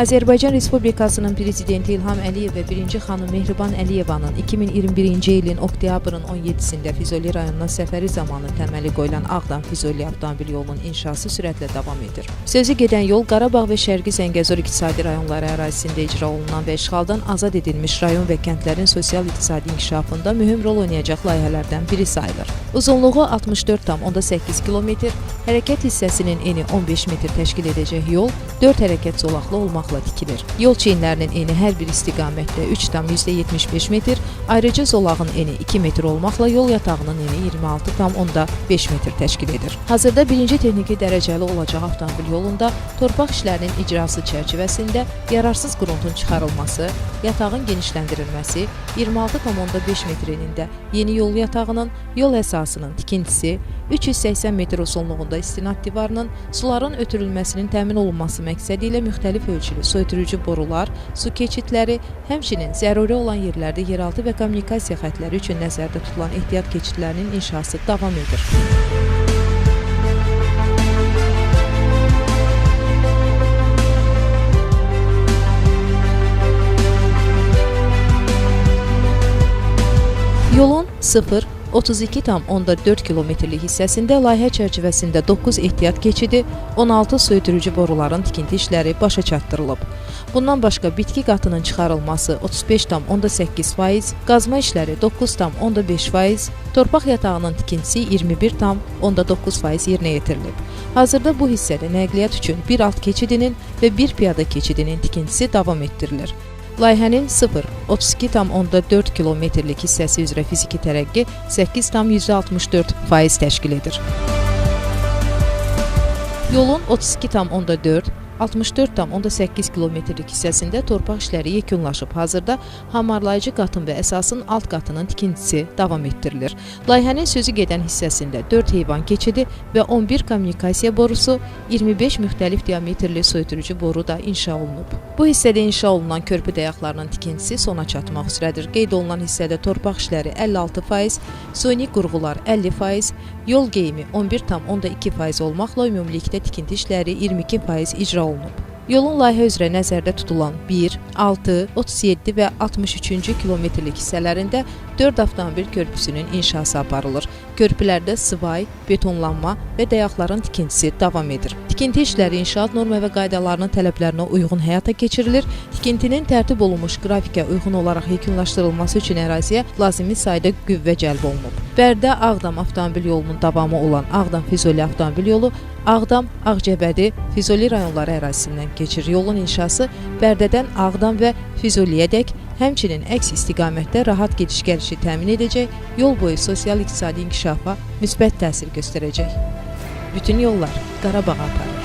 Azərbaycan Respublikasının prezidenti İlham Əliyev və birinci xanım Mehriban Əliyevanın 2021-ci ilin oktyabrın 17-sində Füzuli rayonuna səfəri zamanı təməli qoyulan Ağdam-Füzuli avtomobil yolunun inşası sürətlə davam edir. Sözü gedən yol Qarabağ və Şərqi Zəngəzur iqtisadi rayonları ərazisində icra olunan və işğaldan azad edilmiş rayon və kəndlərin sosial-iqtisadi inkişafında mühüm rol oynayacaq layihələrdən biri sayılır. Uzunluğu 64,8 km, hərəkət hissəsinin eni 15 metr təşkil edəcək yol 4 hərəkət zolaqlı olmaqla tikilir. Yol çeynlərinin eni hər bir istiqamətdə 3,75 metr, ayrıca zolağın eni 2 metr olmaqla yol yatağının eni 26,5 metr təşkil edir. Hazırda birinci texniki dərəcəli olacaq avtomobil yolunda torpaq işlərinin icrası çərçivəsində yararsız qruntun çıxarılması, yatağın genişləndirilməsi, 26,5 metr enində yeni yol yatağının, yol əsasının tikintisi, 380 metr uzunluğunda istinad divarının suların ötürülməsinin təmin olunması məqsədi ilə müxtəlif ölçülü su ötürücü borular, su keçidləri, həmçinin zəruri olan yerlərdə yeraltı və kommunikasiya xəttləri üçün nəzərdə tutulan ehtiyat keçidlərinin inşası davam edir. Yolun 0 32,4 kilometrlik hissəsində layihə çərçivəsində 9 ehtiyat keçidi, 16 su ötürücü boruların tikinti işləri başa çatdırılıb. Bundan başqa bitki qatının çıxarılması 35,8%, qazma işləri 9,5%, torpaq yatağının tikintisi 21,9% yerinə yetirilib. Hazırda bu hissədə nəqliyyat üçün bir alt keçidinin və bir piyada keçidinin tikintisi davam etdirilir. Layihənin 0-32,4 kilometrlik hissəsi üzrə fiziki tərəqqi 8,64% təşkil edir. Yolun 32,4 64,8 kilometrlik hissəsində torpaq işləri yekunlaşıb. Hazırda hamarlayıcı qatın və əsasın alt qatının tikintisi davam etdirilir. Layihənin sözü gedən hissəsində 4 heyvan keçidi və 11 kommunikasiya borusu, 25 müxtəlif diametrli su ötürücü boru da inşa olunub. Bu hissədə inşa olunan körpü dayaqlarının tikintisi sona çatmaq üzrədir. Qeyd olunan hissədə torpaq işləri 56%, suni qurğular 50%, yol geyimi 11,2% olmaqla ümumilikdə tikinti işləri 22% icra olunub. Yolun layihə üzrə nəzərdə tutulan 1, 6, 37 və 63-cü kilometrlik hissələrində 4 avtomobil körpüsünün inşası aparılır. Körpülərdə sıvay, betonlanma və dayaqların tikintisi davam edir. Tikinti işləri inşaat norma və qaydalarının tələblərinə uyğun həyata keçirilir. Tikintinin tərtib olunmuş qrafikə uyğun olaraq yekunlaşdırılması üçün əraziyə lazımi sayda qüvvə cəlb olunub. Bərdə Ağdam avtomobil yolunun davamı olan Ağdam-Füzuli avtomobil yolu Ağdam, Ağcabədi, Füzuli rayonları ərazisindən keçir. Yolun inşası Bərdədən Ağdam və Füzuliyədək, həmçinin əks istiqamətdə rahat gediş-gəlişi təmin edəcək, yol boyu sosial-iqtisadi inkişafa müsbət təsir göstərəcək. Bütün yollar Qarabağa aparır.